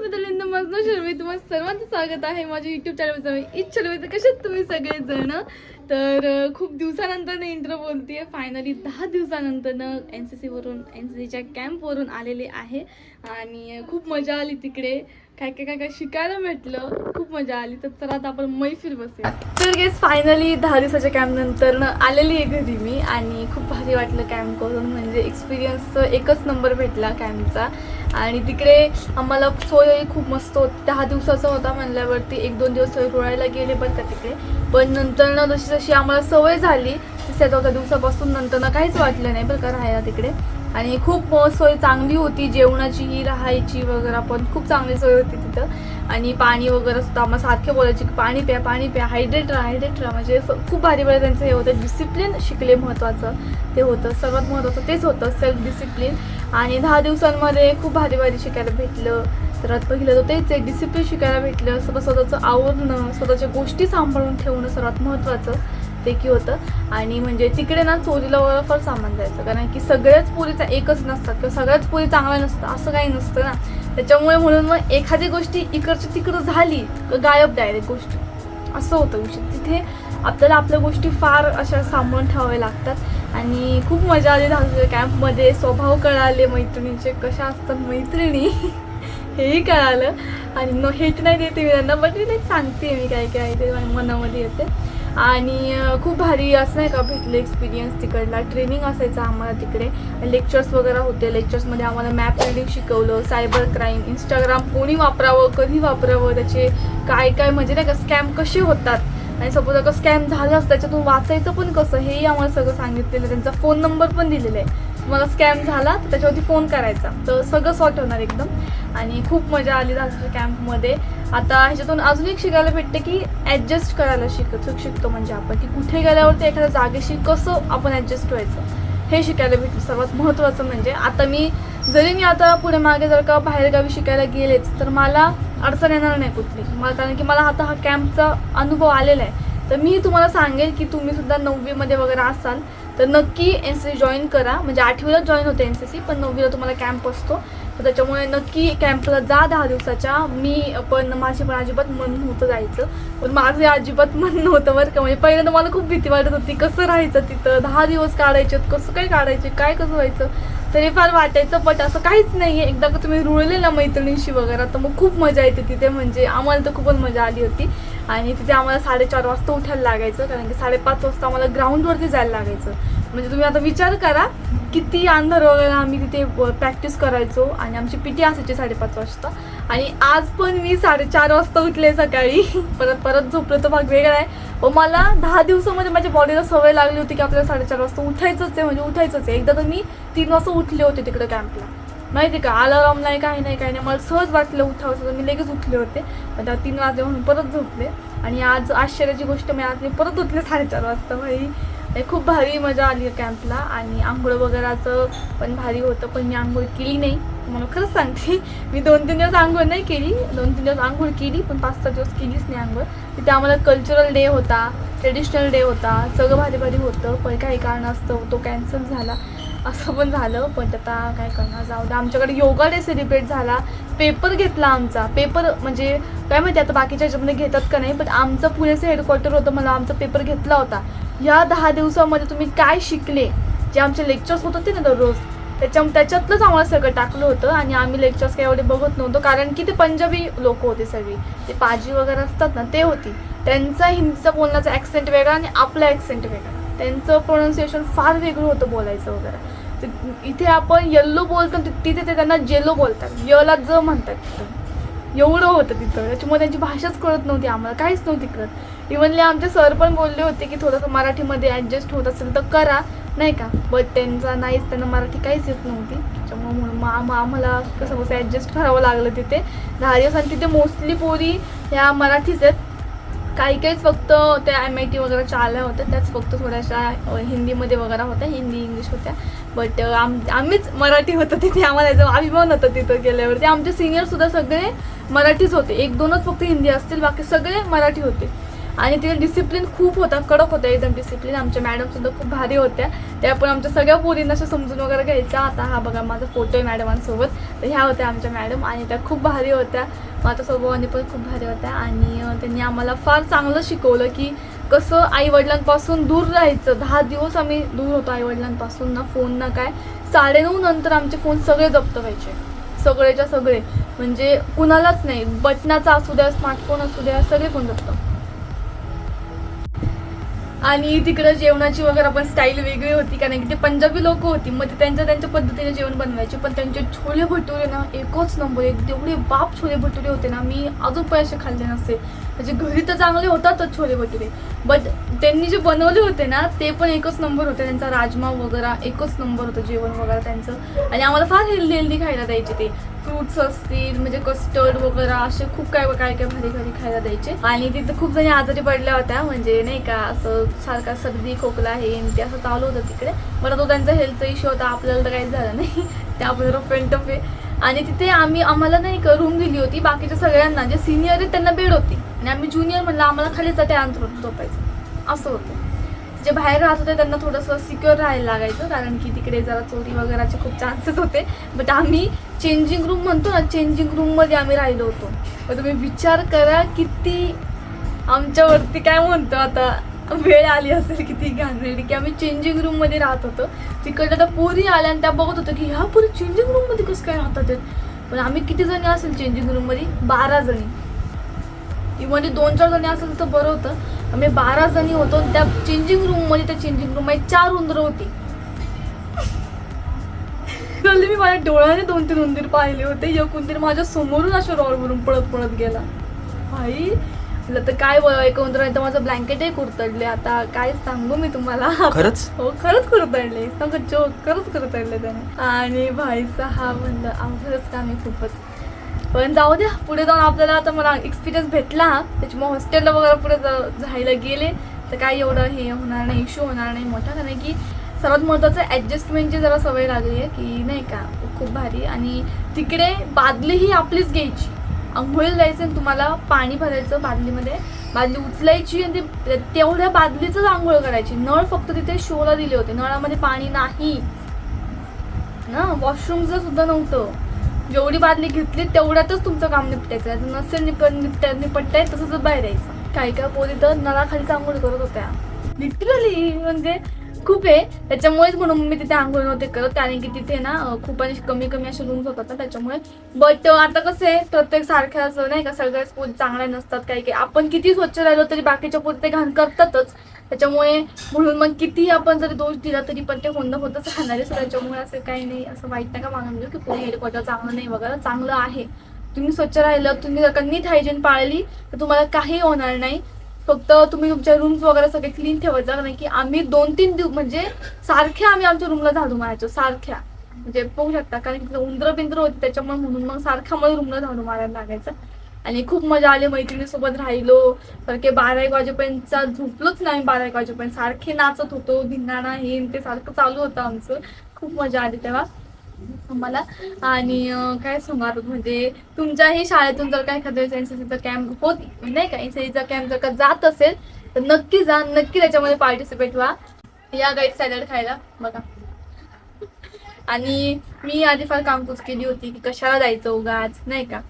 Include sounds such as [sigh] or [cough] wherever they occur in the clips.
मित्रांनो माझं शर्मी तुम्हाला सर्वांचं स्वागत आहे माझ्या युट्यूब चॅनलवर इच्छा तर कशात तुम्ही सगळेजण. तर खूप दिवसानंतर इंट्रो बोलते फायनली दहा दिवसानंतर एन सी सीवरून एन सी सीच्या कॅम्पवरून आलेले आहे. आणि खूप मजा आली तिकडे. काय काय काय काय शिकायला भेटलं खूप मजा आली. तर चला आता आपण मैफिल बसूया. तर गेस फायनली दहा दिवसाच्या कॅम्प नंतर आलेली आहे घरी मी आणि खूप भारी वाटलं कॅम्प करून. म्हणजे एक्सपिरियन्स एकच नंबर भेटला कॅम्पचा आणि तिकडे आम्हाला सोय खूप मस्त होती. दहा दिवसाचा होता म्हणल्यावरती एक दोन दिवस सोय रोळायला गेले बरं का तिकडे. पण नंतर ना जशी जशी आम्हाला सवय झाली तिसऱ्या चौथ्या दिवसापासून नंतर ना काहीच वाटलं नाही बरं का राहायला तिकडे. आणि खूप सोय चांगली होती जेवणाची ही राहायची वगैरे पण खूप चांगली सोय होती तिथं. आणि पाणी वगैरे सुद्धा आम्हाला सारखे बोलायचे की पाणी प्या पाणी प्या हायड्रेट राहा हायड्रेट राहा. म्हणजे असं खूप भारी भारी त्यांचं हे होतं. डिसिप्लिन शिकले महत्त्वाचं ते होतं. सर्वात महत्त्वाचं तेच होतं. सेल्फ डिसिप्लिन आणि दहा दिवसांमध्ये खूप भारी भारी शिकायला भेटलं. सर्वात पहिलं तर तेच आहे डिसिप्लिन शिकायला भेटलं. स्वतः स्वतःचं आवरणं स्वतःच्या गोष्टी सांभाळून ठेवणं सर्वात महत्त्वाचं ते की होतं. आणि म्हणजे तिकडे ना चोरीला वगैरे फार सामान जायचं कारण की सगळ्याच पोरीचा एकच नसतात किंवा सगळ्याच पोरी चांगल्या नसतात असं काही नसतं ना. त्याच्यामुळे म्हणून मग एखादी गोष्टी इकडची तिकडं झाली गायब डायरेक्ट गोष्ट. असं होतं विषय. तिथे आपल्याला आपल्या गोष्टी फार अशा सांभाळून ठेवाव्या लागतात. आणि खूप मजा आली दहावीच्या कॅम्पमध्ये. स्वभाव कळाले मैत्रिणीचे. कशा असतात मैत्रिणी? [laughs] हेही कळालं. आणि न हेट नाही देते मी त्यांना बट मी नाही सांगते मी काय काय ते मनामध्ये येते. आणि खूप भारी असं नाही का भेटलं एक्सपिरियन्स तिकडला. ट्रेनिंग असायचं आम्हाला तिकडे. लेक्चर्स वगैरे होते. लेक्चर्समध्ये आम्हाला मॅप रिडिंग शिकवलं सायबर क्राईम इंस्टाग्राम कोणी वापरावं कधी वापरावं त्याचे काय काय म्हणजे नाही का स्कॅम कसे होतात? आणि सपोज आता स्कॅम झालाच त्याच्यातून वाचायचं पण कसं? हेही आम्हाला सगळं सांगितलेलं त्यांचा फोन नंबर पण दिलेला आहे. तुम्हाला स्कॅम झाला तर त्याच्यावरती फोन करायचा. तर सगळं सॉर्ट होणार एकदम. आणि खूप मजा आली दहावीच्या कॅम्पमध्ये. आता ह्याच्यातून अजून एक शिकायला भेटते की ॲडजस्ट करायला शिकतो शिकतो म्हणजे आपण. की कुठे गेल्यावरती एखाद्या जागेशी कसं आपण ॲडजस्ट व्हायचं हे शिकायला भेटतं. सर्वात महत्त्वाचं म्हणजे आता मी जरी मी आता पुढे मागे जर का बाहेरगावी शिकायला गेलेच तर मला अडचण येणार नाही कुठली. मला कारण की मला आता हा कॅम्पचा अनुभव आलेला आहे. तर मी तुम्हाला सांगेल की तुम्ही सुद्धा नववीमध्ये वगैरे असाल तर नक्की एन सी सी जॉईन करा. म्हणजे आठवीला जॉईन होते एन सी सी पण नववीला तुम्हाला कॅम्प असतो. त्याच्यामुळे नक्की कॅम्पला जा दहा दिवसाच्या. मी पण माझे पण अजिबात मन नव्हतं जायचं. पण माझे अजिबात मन नव्हतं बरं का. म्हणजे पहिल्यांदा मला खूप भीती वाटत होती कसं राहायचं तिथं? दहा दिवस काढायचे कसं काय काढायचे? काय कसं व्हायचं? तरी फार वाटायचं बट असं काहीच नाही आहे एकदा का तुम्ही रुळले ना मैत्रिणीशी वगैरे तर मग खूप मजा येते तिथे. म्हणजे आम्हाला तर खूपच मजा आली होती. आणि तिथे आम्हाला साडेचार वाजता उठायला लागायचं कारण की साडेपाच वाजता आम्हाला ग्राउंडवरती जायला लागायचं. म्हणजे तुम्ही आता विचार करा किती अंधार वगैरे आम्ही तिथे प्रॅक्टिस करायचो आणि आमची पीटी असायची साडेपाच वाजता. आणि आज पण मी साडेचार वाजता उठले सकाळी. परत परत झोपलं तर भाग वेगळा आहे. व मला दहा दिवसामध्ये माझ्या बॉडीला सवय लागली होती की आपल्याला साडेचार वाजता उठायचंच आहे म्हणजे उठायचंच आहे. एकदा तर मी तीन वाजता उठले होते तिकडे कॅम्पला माहिती का? अलाराम नाही काही नाही काही नाही. मला सहज वाटलं उठावं तर मी लगेच उठले होते. आता त्या तीन वाजले म्हणून परत झोपले. आणि आज आश्चर्याची गोष्ट मी आज मी परत उठले साडेचार वाजता भाई. खूप भारी मजा आली कॅम्पला आणि आंघोळ वगैरेचं पण भारी होतं पण मी आंघोळ केली नाही. मला खरंच सांगते मी दोन तीन दिवस आंघोळ नाही केली दोन तीन दिवस आंघोळ केली पण पाच सहा दिवस केलीच नाही आंघोळ. तिथे आम्हाला कल्चरल डे होता ट्रेडिशनल डे होता सगळं भारी भारी होतं पण काही कारणास्तव तो कॅन्सल झाला. असं पण झालं पण आता काय करणार जाऊ दे. आमच्याकडे योगा डे सेलिब्रेट झाला. पेपर घेतला आमचा. पेपर म्हणजे काय माहिती आता बाकीच्या ह्याच्यामध्ये घेतात का नाही पण आमचं पुण्याचं हेडक्वार्टर होतं मला आमचा पेपर घेतला होता. ह्या दहा दिवसामध्ये तुम्ही काय शिकले? जे आमचे लेक्चर्स होत होते ना दररोज त्याच्या त्याच्यातलंच आम्हाला सगळं टाकलं होतं आणि आम्ही लेक्चर्स काही एवढे बघत नव्हतो कारण की ते पंजाबी लोक होते सगळी. ते पाजी वगैरे असतात ना ते होती. त्यांचा हिंदीचा बोलण्याचा ॲक्सेंट वेगळा आणि आपला ॲक्सेंट वेगळा. त्यांचं प्रोनाऊन्सिएशन फार वेगळं होतं बोलायचं वगैरे. इथे आपण येल्लो बोलतो तिथे ते त्यांना जेलो बोलतात. यला ज म्हणतात. तिथं एवढं होतं तिथं. त्याच्यामुळे त्यांची भाषाच कळत नव्हती आम्हाला. काहीच नव्हती कळत. इव्हनली आमचे सर पण बोलले होते की थोडंसं मराठीमध्ये ॲडजस्ट होत असेल तर करा. नाही का? बट त्यांचा नाहीच त्यांना मराठी काहीच येत नव्हती. त्याच्यामुळे म्हणून मग आम्हाला कसं कसं ॲडजस्ट करावं लागलं तिथे. दहा दिवस आणि तिथे मोस्टली पोरी ह्या मराठीच आहेत. काही काहीच फक्त त्या एम आय टी वगैरेच्या आल्या होत्या. त्याच फक्त थोड्याशा हिंदीमध्ये वगैरे होत्या. हिंदी इंग्लिश होत्या. बट आम आम्हीच मराठी होतं तिथे. आम्हाला याचा अभिमान होता तिथं गेल्यावरती. आमचे सिनियरसुद्धा सगळे मराठीच होते. एक दोनच फक्त हिंदी असतील. बाकी सगळे मराठी होते. आणि तिथे डिसिप्लिन खूप होता कडक होता एकदम डिसिप्लिन आमच्या मॅडमसुद्धा खूप भारी होत्या. त्या पण आमच्या सगळ्या पोरींना अशा समजून वगैरे घ्यायचा आता हा बघा माझा फोटो आहे मॅडमांसोबत तर ह्या होत्या आमच्या मॅडम आणि त्या खूप भारी होत्या. माझ्या स्वभावाने पण खूप भारी होत्या. आणि त्यांनी आम्हाला फार चांगलं शिकवलं की कसं आईवडिलांपासून दूर राहायचं. दहा दिवस आम्ही दूर होतो आईवडिलांपासून ना फोन ना काय. साडेनऊ नंतर आमचे फोन सगळे जप्त व्हायचे. सगळेच्या सगळे. म्हणजे कुणालाच नाही. बटनाचा असू द्या स्मार्टफोन असू द्या सगळे फोन जप्त. आणि तिकडं जेवणाची वगैरे आपण स्टाईल वेगळी होती कारण की ते पंजाबी लोक होती. मग ते त्यांच्या त्यांच्या पद्धतीने जेवण बनवायचे. पण त्यांचे छोले भटुरे ना एकच नंबर एक तेवढे बाप छोले भटुरे होते ना मी अजून पैसे खाल्ले नसते. म्हणजे घरी तर चांगले होतातच छोले भटुरे बट त्यांनी जे बनवले होते ना ते पण एकच नंबर होते. त्यांचा राजमा वगैरे एकच नंबर होतं जेवण वगैरे त्यांचं. आणि आम्हाला फार हेल्दी हेल्दी खायला द्यायचे ते. फ्रुट्स असतील म्हणजे कस्टर्ड वगैरे असे खूप काय काय काय भारी भारी खायला द्यायचे. आणि तिथं खूप जणी आजारी पडल्या होत्या म्हणजे नाही का असं सारखा सर्दी खोकला हे ते असं चालू होतं तिकडे. बरं तो त्यांचा हेल्थचा इश्यू होता आपल्याला तर काहीच झालं नाही. [laughs] त्या आपण रफ ऑफ आहे आणि तिथे आम्ही आम्हाला नाही का रूम दिली होती. बाकीच्या सगळ्यांना जे सिनियर आहेत त्यांना बेड होती. आणि आम्ही ज्युनियर म्हणलं आम्हाला खाली चटे अंतरून झोपायचं. असं होतं. जे बाहेर राहत होते त्यांना थोडंसं सिक्युअर राहायला लागायचं. कारण की तिकडे जरा चोरी वगैरेचे खूप चान्सेस होते. बट आम्ही चेंजिंग रूम म्हणतो ना चेंजिंग रूममध्ये आम्ही राहिलो होतो. मग तुम्ही विचार करा किती आमच्यावरती काय म्हणतो आता. वेळ आली असेल किती घाणेरडी की आम्ही चेंजिंग रूममध्ये राहत होतो. तिकडे आता पोरी आल्या आणि त्या बघत होतो की ह्या पोरी चेंजिंग रूममध्ये कसं काय राहतात आहेत? पण आम्ही किती जणी असेल चेंजिंग रूममध्ये बारा जणी. मध्ये दोन चार जणी असेल तर बरं होतं. आम्ही बारा जणी होतो त्या चेंजिंग रूममध्ये त्या चेंजिंग रूममध्ये चार उंदरं होती. मी माझ्या डोळ्याने दोन तीन उंदीर पाहिले होते. एक उंदीर माझ्या समोरून अशा रॉडवरून पळत पळत गेला. आई म्हटलं तर काय एका उंदराने तर माझं ब्लँकेटही कुरतडले. आता काय सांगू मी तुम्हाला? खरंच? हो खरंच कुरतडले. सांग जोक खरंच कुरतडले त्याने. आणि भाईचा हा म्हणलं अवघडच काम आहे खूपच. पण जाऊ द्या पुढे जाऊन आपल्याला आता मला एक्सपिरियन्स भेटला. त्याच्यामुळे हॉस्टेलला वगैरे पुढे जा- जायला गेले. तर काय एवढं हे होणार नाही इश्यू होणार नाही. मोठा कारण की सर्वात महत्त्वाचं ॲडजस्टमेंटची जरा सवय लागली आहे की नाही का? खूप भारी. आणि तिकडे बादली ही आपलीच घ्यायची. आंघोळीला जायचं आणि तुम्हाला पाणी भरायचं बादलीमध्ये. बादली उचलायची आणि ते तेवढ्या बादलीचंच आंघोळ करायची. नळ फक्त तिथे शोला दिले होते. नळामध्ये पाणी नाही. ना वॉशरूमचं सुद्धा नव्हतं. जेवढी बादली घेतली तेवढ्यातच तुमचं काम निपटायचं. नसेल निप निपट निपटताय तसंच बाहेर यायचं. काही काय पोरी तर नळाखाली आंघोळ करत होत्या. लिटरली म्हणजे खूप आहे. त्याच्यामुळेच म्हणून मी तिथे आंघोळ नव्हते करत. कारण की तिथे ना खूप कमी कमी असे रूम्स होतात ना त्याच्यामुळे. बट आता कसं आहे प्रत्येक सारख्याच असं नाही का सगळ्याच पोत चांगल्या नसतात काही काही. आपण किती स्वच्छ राहिलो तरी बाकीच्या पोत ते घाण करतातच. त्याच्यामुळे म्हणून मग किती आपण जरी दोष दिला तरी पण ते होणं होतच राहणार आहे. त्याच्यामुळे असं काही नाही. असं वाईट नका मागून घेऊ म्हणजे की पुणे हेडक्वार्टर चांगलं नाही वगैरे चांगलं आहे. तुम्ही स्वच्छ राहिलं तुम्ही जर का नीट हायजीन पाळली तर तुम्हाला काही होणार नाही. फक्त तुम्ही तुमच्या रूम्स वगैरे सगळे क्लीन ठेवायचं नाही की आम्ही दोन तीन दिवस म्हणजे सारख्या आम्ही आमच्या रूमला झाडू मारायचो सारख्या. म्हणजे बघू शकता कारण की उंदरं बिंद्र होती त्याच्यामुळे म्हणून मग सारख्या मला रूमला झाडू मारायला लागायचं. आणि खूप मजा आली मैत्रिणीसोबत राहिलो. सारखे बारा एक वाजेपर्यंत झोपलोच नाही बारा एक वाजेपर्यंत. सारखे नाचत होतो धिंगाणा हे ते सारखं चालू होतं आमचं. खूप मजा आली तेव्हा. मला आणि काय सांगणार म्हणजे तुमच्याही शाळेतून जर काय एखाद्या एनसीसीचा कॅम्प होत नाही का? एनसीसीचा कॅम्प जर का जात असेल तर नक्की जा नक्की त्याच्यामध्ये पार्टिसिपेट व्हा. या गाईड सॅलड खायला. बघा. आणि मी आधी फार कामपूस केली होती की कशाला जायचं उगाच नाही का?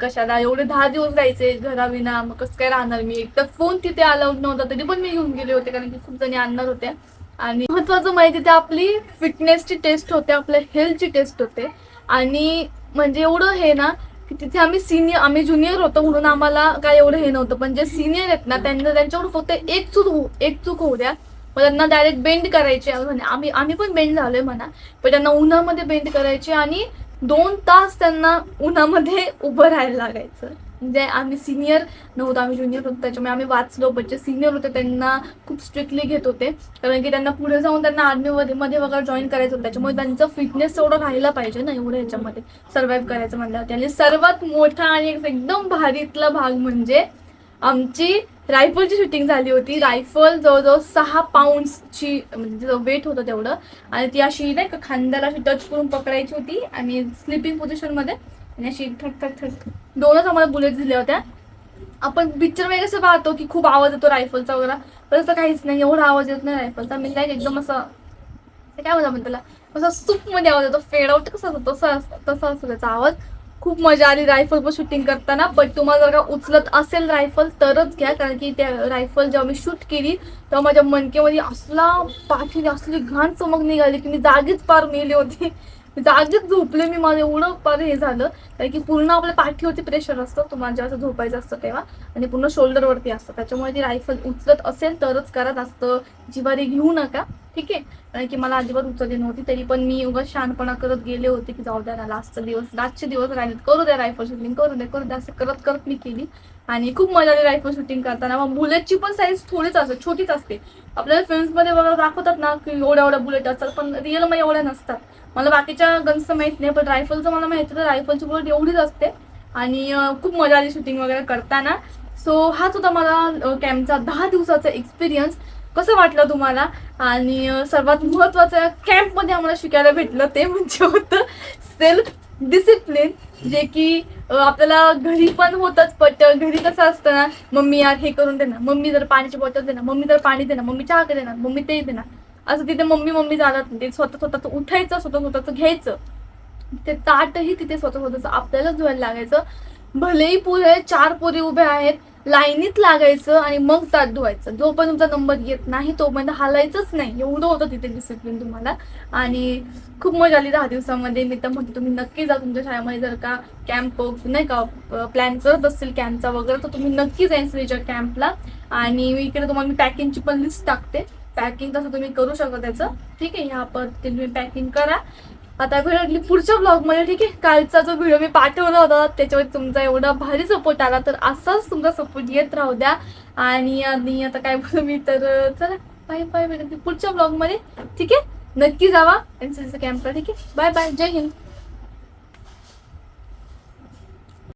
कशाला? एवढे दहा दिवस जायचे घराविना मग कसं काय राहणार मी? एक तर फोन तिथे आला नव्हता तरी पण मी घेऊन गेले होते कारण की खूप जणी आणणार होत्या. आणि महत्वाचं माहिती तिथे आपली फिटनेसची टेस्ट होते आपल्या हेल्थची टेस्ट होते. आणि म्हणजे एवढं हे ना की तिथे आम्ही सिनियर आम्ही ज्युनियर होतो म्हणून आम्हाला काय एवढं हे नव्हतं. पण जे सिनियर आहेत ना त्यांना त्यांच्याकडून फक्त एक चूक होऊ एक चूक होऊ द्या. मग त्यांना डायरेक्ट बेंड करायचे म्हणजे आम्ही आम्ही पण बेंड झालोय म्हणा. पण त्यांना उन्हामध्ये बेंड करायचे आणि दोन तास त्यांना उन्हामध्ये उभं राहायला लागायचं. म्हणजे आम्ही सिनियर नव्हतो आम्ही ज्युनियर होतो त्याच्यामुळे आम्ही वाचलो बच्चे सिनियर होते त्यांना खूप स्ट्रिक्टली घेत होते. कारण की त्यांना पुढे जाऊन त्यांना आर्मीमध्ये मध्ये वगैरे जॉईन करायचं होतं. त्याच्यामुळे त्यांचं फिटनेस तेवढं राहिला पाहिजे ना एवढं ह्याच्यामध्ये सर्व्हाइव्ह करायचं म्हणल्यावरती. आणि सर्वात मोठा आणि एकदम भारीतला भाग म्हणजे आमची रायफलची शूटिंग झाली होती. रायफल जवळजवळ सहा पाऊंड्सची म्हणजे वेट होतं तेवढं. आणि ती अशी नाही का खांद्याला अशी टच करून पकडायची होती. आणि स्लिपिंग पोझिशनमध्ये आणि अशी थट थट थट दोनच आम्हाला बुलेट दिल्या होत्या. आपण पिक्चर वगैरे कसं पाहतो की खूप आवाज येतो रायफलचा वगैरे पण असं काहीच नाही. एवढा आवाज येत नाही रायफलचा मी लाईक एकदम असं काय म्हणतो आपण त्याला असा सूपमध्ये आवाज येतो. फेड आउट कसा असतो? तसा असतो तसा असतो त्याचा आवाज. खूप मजा आली रायफल पण शूटिंग करताना. बट तुम्हाला जर का उचलत असेल रायफल तरच घ्या. कारण की त्या रायफल जेव्हा मी शूट केली तेव्हा माझ्या मनकेमध्ये असला पाठीने असली घाण चमक निघाली की मी जागीच पार मेली होती. जागीच झोपले मी माझं एवढं पार हे झालं. कारण की पूर्ण आपल्या पाठीवरती प्रेशर असतं तुम्हाला जेव्हा असं झोपायचं असतं तेव्हा. आणि पूर्ण शोल्डरवरती असतं. त्याच्यामुळे ती रायफल उचलत असेल तरच करत असतं. जिवारी घेऊ नका. ठीक आहे? कारण की मला अजिबात उचलली नव्हती. तरी पण मी उगाच शहाणपणा करत गेले होते की जाऊ द्या ना लास्टचा दिवस लास्टचे दिवस राहिले करू द्या रायफल शूटिंग करू द्या करू द्या. असं करत करत मी केली. आणि खूप मजा आली रायफल शूटिंग करताना. मग बुलेटची पण साईज थोडीच असते छोटीच असते. आपल्याला फिल्म्समध्ये वगैरे दाखवतात ना की एवढ्या एवढ्या बुलेट असतात. पण रिअलमध्ये एवढ्या नसतात. मला बाकीच्या गन्सचं माहीत नाही पण रायफलचं मला माहिती होतं रायफलची बुलेट एवढीच असते. आणि खूप मजा आली शूटिंग वगैरे करताना. सो हाच होता मला कॅम्पचा दहा दिवसाचा एक्सपिरियन्स कसं वाटलं तुम्हाला? आणि सर्वात महत्त्वाचं कॅम्पमध्ये आम्हाला शिकायला भेटलं ते म्हणजे होतं सेल्फ डिसिप्लिन जे की आपल्याला घरी पण होतच पट घरी कसं असतं ना मम्मी यार हे करून देणार मम्मी जर पाण्याची बॉटल देणार मम्मी जर पाणी देणार मम्मी चहा देणार मम्मी ते देणार. असं तिथे मम्मी मम्मी जाणार नाही ते स्वतः स्वतःच उठायचं स्वतः स्वतःच घ्यायचं. ते ताटही तिथे स्वतः स्वतःच आपल्यालाच धुवायला लागायचं. भलेही पुढे चार पोरी उभ्या आहेत लाईनीत लागायचं आणि मग ताट धुवायचं. जोपर्यंत तुमचा नंबर येत नाही तोपर्यंत हालायचंच नाही. एवढं होतं तिथे डिसिप्लिन तुम्हाला. आणि खूप मजा आली दहा दिवसामध्ये. मी तर म्हणते तुम्ही नक्की जा तुमच्या शाळेमध्ये जर का कॅम्प नाही का प्लॅन करत असतील कॅम्पचा वगैरे तर तुम्ही नक्की जाईन श्रीच्या कॅम्पला आणि मी इकडे तुम्हाला मी पॅकिंगची पण लिस्ट टाकते. पॅकिंग तसं तुम्ही करू शकता त्याचं. ठीक आहे ह्या पद्धतीने तुम्ही पॅकिंग करा. आता भेटली पुढच्या ब्लॉगमध्ये ठीक आहे? कालचा जो व्हिडिओ मी पाठवला होता त्याच्यावर तुमचा एवढा भारी सपोर्ट आला तर असाच तुमचा सपोर्ट येत राहू द्या. आणि आता काय बोलू मी तर चला बाय बाय भेटली पुढच्या ब्लॉगमध्ये ठीक आहे? नक्की जावा. एन सी कॅम्पला ठीक आहे? बाय बाय जय हिंद.